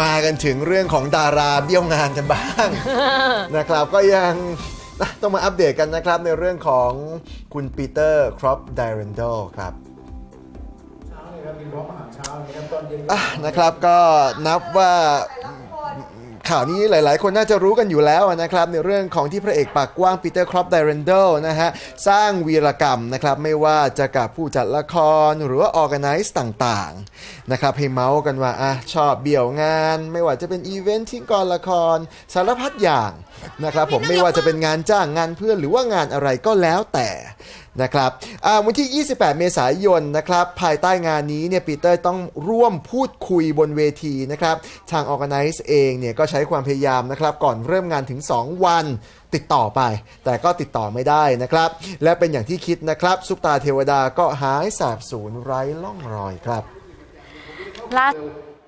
มากันถึงเรื่องของดาราเบี้ยวงานกันบ้าง นะครับก็ยังนะต้องมาอัปเดตกันนะครับในเรื่องของคุณปีเตอร์ครอปไดเรนโดครับเช้าเลยครับมีร้องอาหารเช้าเลยครับตอนเย็นอะนะครับก็นับว่า ข่าวนี้หลาย ๆ คนน่าจะรู้กันอยู่แล้วนะครับในเรื่องของที่พระเอกปากกว้างปีเตอร์ครอปไดเรนโดนะฮะสร้างวีรกรรมนะครับไม่ว่าจะกับผู้จัดละครหรือว่าออแกไนซ์ต่าง ๆ นะครับให้เมาส์กันว่าอะชอบเบี่ยวงาน ไม่ว่าจะเป็นอีเวนต์ทิ้งกองละครสารพัดอย่างนะครับผมไม่ว่าจะเป็นงานจ้างงานเพื่อนหรือว่างานอะไรก็แล้วแต่นะครับวันที่ 28 เมษายนนะครับภายใต้งานนี้เนี่ยปีเตอร์ต้องร่วมพูดคุยบนเวทีนะครับทาง Organize เองเนี่ยก็ใช้ความพยายามนะครับก่อนเริ่มงานถึง 2 วันติดต่อไป แต่ก็ติดต่อไม่ได้นะครับ และเป็นอย่างที่คิดนะครับซุปตาเทวดาก็หายสาบสูญไร้ล่องรอยครับล่า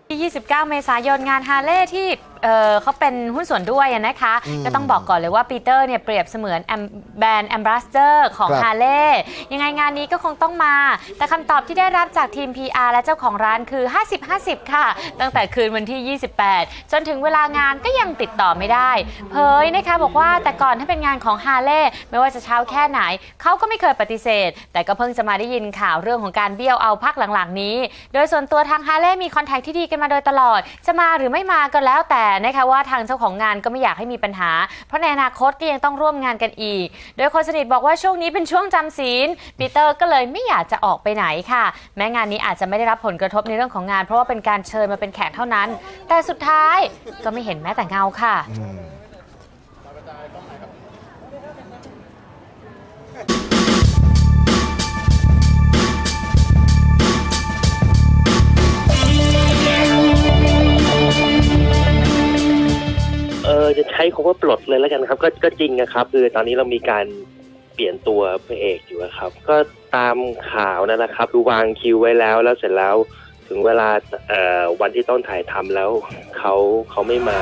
ที่ 29 เมษายนงานฮาเลย์ที่ เอ่อเขาเป็นหุ้นส่วนด้วยอะนะคะ ก็ต้องบอกก่อนเลยว่าปีเตอร์เนี่ยเปรียบเสมือนแอมแบรนด์แอมบรัสเตอร์ของครับฮาร์เลย์ยังไงงานนี้ก็คงต้องมา แต่คำตอบที่ได้รับจากทีม PR และเจ้าของร้านคือ 50-50 ค่ะ ตั้งแต่คืนวันที่ 28 จนถึงเวลางานก็ยังติดต่อไม่ได้ เผยนะคะบอกว่าแต่ก่อนถ้าเป็นงานของฮาร์เลย์ไม่ว่าจะเช้าแค่ไหน เขาก็ไม่เคยปฏิเสธ แต่ก็เพิ่งจะมาได้ยินข่าวเรื่องของการเบี้ยวเอาพักหลังๆนี้ โดยส่วนตัวทางฮาร์เลย์มีคอนแทคที่ดีกันมาโดยตลอด จะมาหรือไม่มาก็แล้วแต่นะคะว่าทางเจ้าของงานก็ไม่อยากให้มีปัญหา เพราะในอนาคตก็ยังต้องร่วมงานกันอีก โดยคนสนิทบอกว่าช่วงนี้เป็นช่วงจำศีลปีเตอร์ก็เลยไม่อยากจะออกไปไหนค่ะ แม้งานนี้อาจจะไม่ได้รับผลกระทบในเรื่องของงาน เพราะว่าเป็นการเชิญมาเป็นแขกเท่านั้น แต่สุดท้ายก็ไม่เห็นแม้แต่เงาค่ะ ใช้คำว่าปลดเลยแล้วกันครับ ก็ก็จริงนะครับ คือตอนนี้เรามีการเปลี่ยนตัวพระเอกอยู่อะครับ ก็ตามข่าวนั่นนะครับดูวางคิวไว้แล้วแล้วเสร็จแล้วถึงเวลาวันที่ต้องถ่ายทำแล้วเขาเขาไม่มา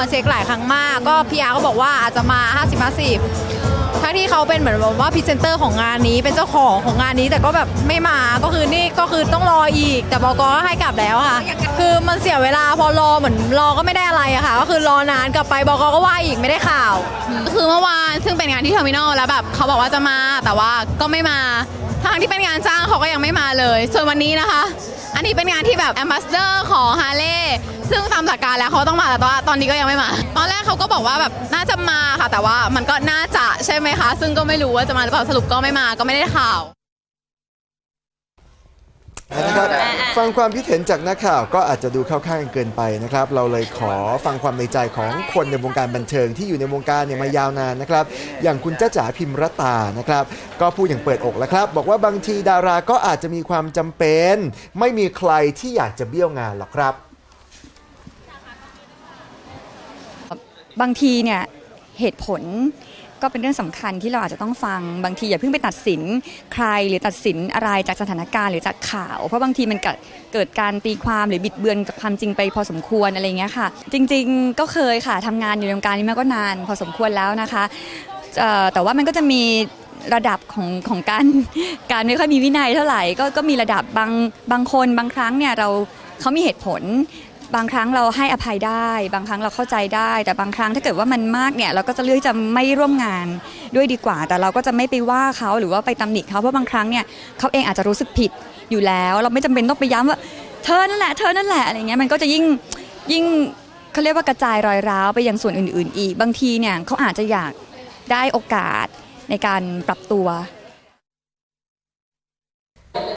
มาเช็คหลายครั้งมากก็พีอาร์ก็บอกว่าอาจจะมา 50 50ทั้งที่เขาเป็นเหมือนแบบว่าพรีเซนเตอร์ของงานนี้เป็นเจ้าของของงานนี้แต่ก็แบบไม่มาก็คือนี่ก็คือต้องรออีก แต่บกก็ให้กลับแล้วค่ะ คือมันเสียเวลาพอรอเหมือนรอก็ไม่ได้อะไรอะค่ะ ก็คือรอนานกลับไปบกก็ว่าอีกไม่ได้ข่าว คือเมื่อวานซึ่งเป็นงานที่เทอร์มินอลแล้วแบบเขาบอกว่าจะมาแต่ว่าก็ไม่มา ทางที่เป็นงานจ้างเขาก็ยังไม่มาเลย ส่วนวันนี้นะคะ อันนี้เป็นงานที่แบบแอมบาสเดอร์ของฮาร์เลย์ซึ่งตามหลักการแล้วเขาต้องมาแต่ว่าตอนนี้ก็ยังไม่มา ตอนแรกเขาก็บอกว่าแบบน่าจะมาค่ะ แต่ว่ามันก็น่าจะใช่ไหมคะ ซึ่งก็ไม่รู้ว่าจะมาหรือเปล่าสรุปก็ไม่มาก็ไม่ได้ข่าว นะครับฟังความคิดเห็นจากนักข่าวก็อาจจะดูเข้าข้างกันเกินไปนะครับ เราเลยขอฟังความในใจของคนในวงการบันเทิงที่อยู่ในวงการเนี่ยมายาวนานนะครับ อย่างคุณจ้าจ๋าพิมรตานะครับ ก็พูดอย่างเปิดอกแล้วครับ บอกว่าบางทีดาราก็อาจจะมีความจำเป็น ไม่มีใครที่อยากจะเบี้ยวงานหรอกครับ บางทีเนี่ยเหตุผล ก็เป็นเรื่องสำคัญที่เราอาจจะต้องฟังบางทีอย่าเพิ่งไปตัดสินใครหรือตัดสินอะไรจากสถานการณ์หรือจากข่าว เพราะบางทีมันเกิดการตีความหรือบิดเบือนกับความจริงไปพอสมควรอะไรเงี้ยค่ะ จริง ๆก็เคยค่ะทำงานอยู่ในวงการนี้มาก็นาน พอสมควรแล้วนะคะแต่ว่ามันก็จะมีระดับของของการการไม่ค่อยมีวินัยเท่าไหร่ก็ก็มีระดับ บางบางคนบางครั้งเนี่ยเราเขามีเหตุผล บางครั้งเราให้อภัยได้ บางครั้งเราเข้าใจได้ แต่บางครั้งถ้าเกิดว่ามันมากเนี่ยเราก็จะเลือกจะไม่ร่วมงานด้วยดีกว่า แต่เราก็จะไม่ไปว่าเขาหรือว่าไปตำหนิเขาเพราะบางครั้งเนี่ยเขาเองอาจจะรู้สึกผิดอยู่แล้ว เราไม่จำเป็นต้องไปย้ำว่าเธอนั่นแหละเธอนั่นแหละอะไรเงี้ยมันก็จะยิ่งยิ่งเขาเรียกว่ากระจายรอยร้าวไปยังส่วนอื่น ๆ อีก บางทีเนี่ยเขาอาจจะอยากได้โอกาสในการปรับตัว